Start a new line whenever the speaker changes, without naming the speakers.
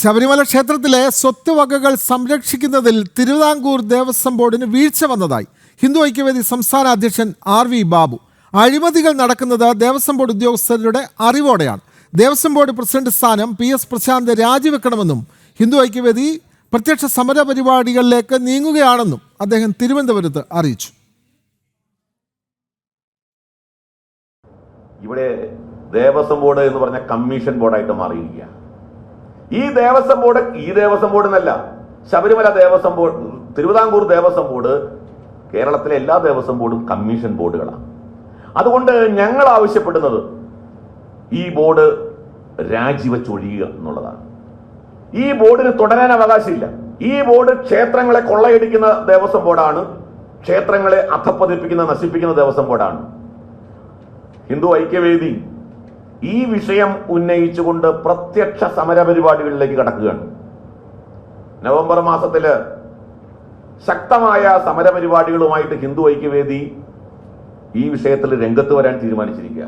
ശബരിമല ക്ഷേത്രത്തിലെ സ്വത്ത് വകകൾ സംരക്ഷിക്കുന്നതിൽ തിരുവിതാംകൂർ ദേവസ്വം ബോർഡിന് വീഴ്ച വന്നതായി ഹിന്ദു ഐക്യവേദി സംസ്ഥാന അധ്യക്ഷൻ ആർ വി ബാബു. അഴിമതികൾ നടക്കുന്നത് ദേവസ്വം ബോർഡ് ഉദ്യോഗസ്ഥരുടെ അറിവോടെയാണ്. ദേവസ്വം ബോർഡ് പ്രസിഡന്റ് സ്ഥാനം പി എസ് പ്രശാന്ത് രാജിവെക്കണമെന്നും ഹിന്ദു ഐക്യവേദി പ്രത്യക്ഷ സമര പരിപാടികളിലേക്ക് നീങ്ങുകയാണെന്നും അദ്ദേഹം തിരുവനന്തപുരത്ത് അറിയിച്ചു.
ഇവിടെ ദേവസ്വം ബോർഡ് എന്ന് പറഞ്ഞ കമ്മീഷൻ ബോർഡായിട്ട് മാറിയിരിക്കുക ഈ ദേവസ്വം ബോർഡ് ഈ ദേവസ്വം ബോർഡ് എന്നല്ല ശബരിമല ദേവസ്വം ബോർഡ് തിരുവിതാംകൂർ ദേവസ്വം ബോർഡ് കേരളത്തിലെ എല്ലാ ദേവസ്വം ബോർഡും കമ്മീഷൻ ബോർഡുകളാണ്. അതുകൊണ്ട് ഞങ്ങൾ ആവശ്യപ്പെടുന്നത് ഈ ബോർഡ് രാജിവെച്ചൊഴിയുക എന്നുള്ളതാണ്. ഈ ബോർഡിന് തുടരാൻ അവകാശമില്ല. ഈ ബോർഡ് ക്ഷേത്രങ്ങളെ കൊള്ളയടിക്കുന്ന ദേവസ്വം ബോർഡാണ് ക്ഷേത്രങ്ങളെ അധപ്പതിപ്പിക്കുന്ന നശിപ്പിക്കുന്ന ദേവസ്വം ബോർഡാണ്. ഹിന്ദു ഐക്യവേദി ഈ വിഷയം ഉന്നയിച്ചുകൊണ്ട് പ്രത്യക്ഷ സമരപരിപാടികളിലേക്ക് കടക്കുകയാണ്. നവംബർ മാസത്തിൽ ശക്തമായ സമരപരിപാടികളുമായിട്ട് ഹിന്ദു ഐക്യവേദി ഈ വിഷയത്തിൽ രംഗത്ത് വരാൻ തീരുമാനിച്ചിരിക്കുക